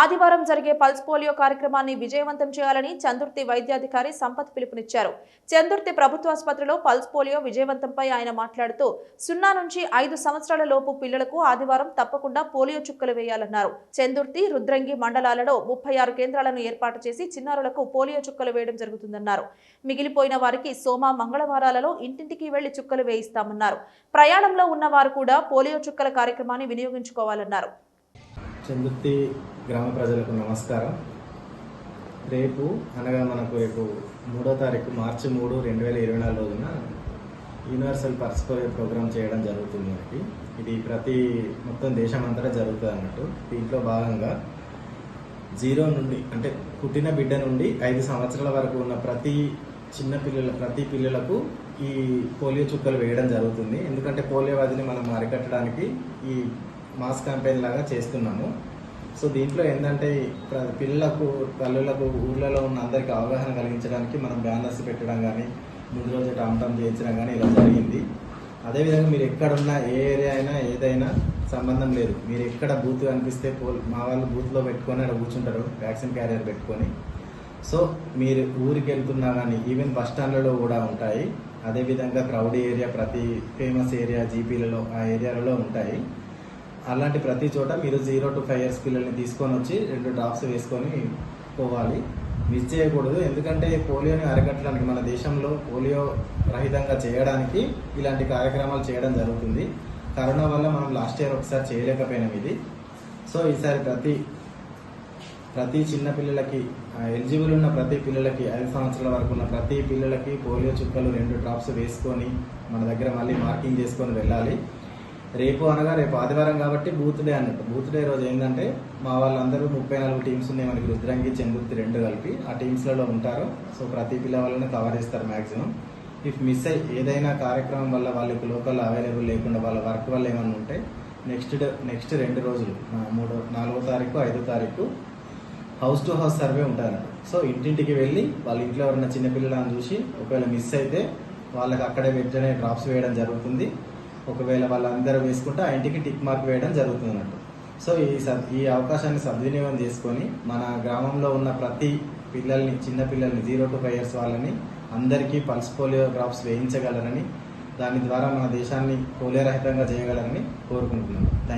ఆదివారం జరిగే pulse polio కార్యక్రమాన్ని విజయవంతం చేయాలని చందుర్తి వైద్యాధికారి సంపత్ పిలుపునిచ్చారు. చందుర్తి ప్రభుత్వాసుపత్రిలో పల్స్ పోలియో విజయవంతంపై ఆయన మాట్లాడుతూ సున్నా నుంచి ఐదు సంవత్సరాల లోపు పిల్లలకు ఆదివారం తప్పకుండా పోలియో చుక్కలు వేయాలన్నారు. చందుర్తి రుద్రంగి మండలాలలో ముప్పై ఆరు కేంద్రాలను ఏర్పాటు చేసి చిన్నారులకు పోలియో చుక్కలు వేయడం జరుగుతుందన్నారు. మిగిలిపోయిన వారికి సోమ మంగళవారాలలో ఇంటింటికి వెళ్ళి చుక్కలు వేయిస్తామన్నారు. ప్రయాణంలో ఉన్న వారు కూడా పోలియో చుక్కల కార్యక్రమాన్ని వినియోగించుకోవాలన్నారు. చందుర్తి గ్రామ ప్రజలకు నమస్కారం. రేపు అనగా మనకు రేపు మూడో తారీఖు మార్చి మూడు రెండు వేల ఇరవై నాలుగు రోజున యూనివర్సల్ పర్స్పోలియో ప్రోగ్రామ్ చేయడం జరుగుతుంది మనకి. ఇది ప్రతి మొత్తం దేశం అంతటా జరుగుతుంది అన్నట్టు. దీంట్లో భాగంగా జీరో నుండి అంటే పుట్టిన బిడ్డ నుండి ఐదు సంవత్సరాల వరకు ఉన్న ప్రతి చిన్న పిల్లల ప్రతి పిల్లలకు ఈ పోలియో చుక్కలు వేయడం జరుగుతుంది. ఎందుకంటే పోలియో వ్యాధిని మనం అరికట్టడానికి ఈ మాస్ క్యాంపెయిన్ లాగా చేస్తున్నాము. సో దీంట్లో ఏంటంటే పిల్లలకు తల్లులకు ఊర్లలో ఉన్న అందరికీ అవగాహన కలిగించడానికి మనం బ్యానర్స్ పెట్టడం కానీ ముందు రోజు టామ్ చేయించడం కానీ ఇలా జరిగింది. అదేవిధంగా మీరు ఎక్కడున్నా ఏ ఏరియా అయినా ఏదైనా సంబంధం లేదు. మీరు ఎక్కడ బూత్ కనిపిస్తే పోల్ మా వాళ్ళు బూత్లో పెట్టుకొని అక్కడ కూర్చుంటారు వ్యాక్సిన్ క్యారియర్ పెట్టుకొని. సో మీరు ఊరికి వెళ్తున్నా కానీ ఈవెన్ బస్ స్టాండ్లలో కూడా ఉంటాయి. అదేవిధంగా క్రౌడ్ ఏరియా ప్రతి ఫేమస్ ఏరియా జీపీలలో ఆ ఏరియాలలో ఉంటాయి. అలాంటి ప్రతి చోట మీరు జీరో టు ఫైవ్ ఇయర్స్ పిల్లల్ని తీసుకొని వచ్చి రెండు డ్రాప్స్ వేసుకొని పోవాలి. మిస్ చేయకూడదు. ఎందుకంటే పోలియోని అరికట్టడానికి మన దేశంలో పోలియో రహితంగా చేయడానికి ఇలాంటి కార్యక్రమాలు చేయడం జరుగుతుంది. కరోనా వల్ల మనం లాస్ట్ ఇయర్ ఒకసారి చేయలేకపోయినాం ఇది. సో ఈసారి ప్రతి ప్రతి చిన్న పిల్లలకి ఎలిజిబుల్ ఉన్న ప్రతి పిల్లలకి ఐదు సంవత్సరాల వరకు ఉన్న ప్రతి పిల్లలకి పోలియో చుక్కలు రెండు డ్రాప్స్ వేసుకొని మన దగ్గర మళ్ళీ మార్కింగ్ చేసుకొని వెళ్ళాలి. రేపు అనగా రేపు ఆదివారం కాబట్టి బూత్ డే అన్నట్టు. బూత్ డే రోజు ఏంటంటే మా వాళ్ళందరూ ముప్పై నాలుగు టీమ్స్ ఉన్నాయి మనకి రుద్రంగి చెంగుర్తి రెండు కలిపి. ఆ టీమ్స్లలో ఉంటారు. సో ప్రతి పిల్ల వాళ్ళని కవర్ చేస్తారు మ్యాక్సిమం ఇఫ్ మిస్ అయ్యి ఏదైనా కార్యక్రమం వల్ల వాళ్ళకి లోకల్ అవైలబుల్ లేకుండా వాళ్ళ వర్క్ వల్ల ఏమైనా ఉంటే నెక్స్ట్ డే నెక్స్ట్ రెండు రోజులు మూడో నాలుగో తారీఖు ఐదో తారీఖు హౌస్ టు హౌస్ సర్వే ఉంటారు. సో ఇంటింటికి వెళ్ళి వాళ్ళ ఇంట్లో ఉన్న చిన్నపిల్లలను చూసి ఒకవేళ మిస్ అయితే వాళ్ళకి అక్కడే వెంటనే డ్రాప్స్ వేయడం జరుగుతుంది. ఒకవేళ వాళ్ళందరూ వేసుకుంటే ఆ ఇంటికి టిక్ మార్క్ వేయడం జరుగుతుంది అన్నట్టు సో ఈ సద్ ఈ అవకాశాన్ని సద్వినియోగం చేసుకొని మన గ్రామంలో ఉన్న ప్రతి పిల్లల్ని చిన్న పిల్లల్ని జీరో టు ఫైవ్ ఇయర్స్ వాళ్ళని అందరికీ పల్స్ పోలియో డ్రాప్స్ వేయించగలరని దాని ద్వారా మన దేశాన్ని పోలియో రహితంగా చేయగలరని కోరుకుంటున్నాను. థ్యాంక్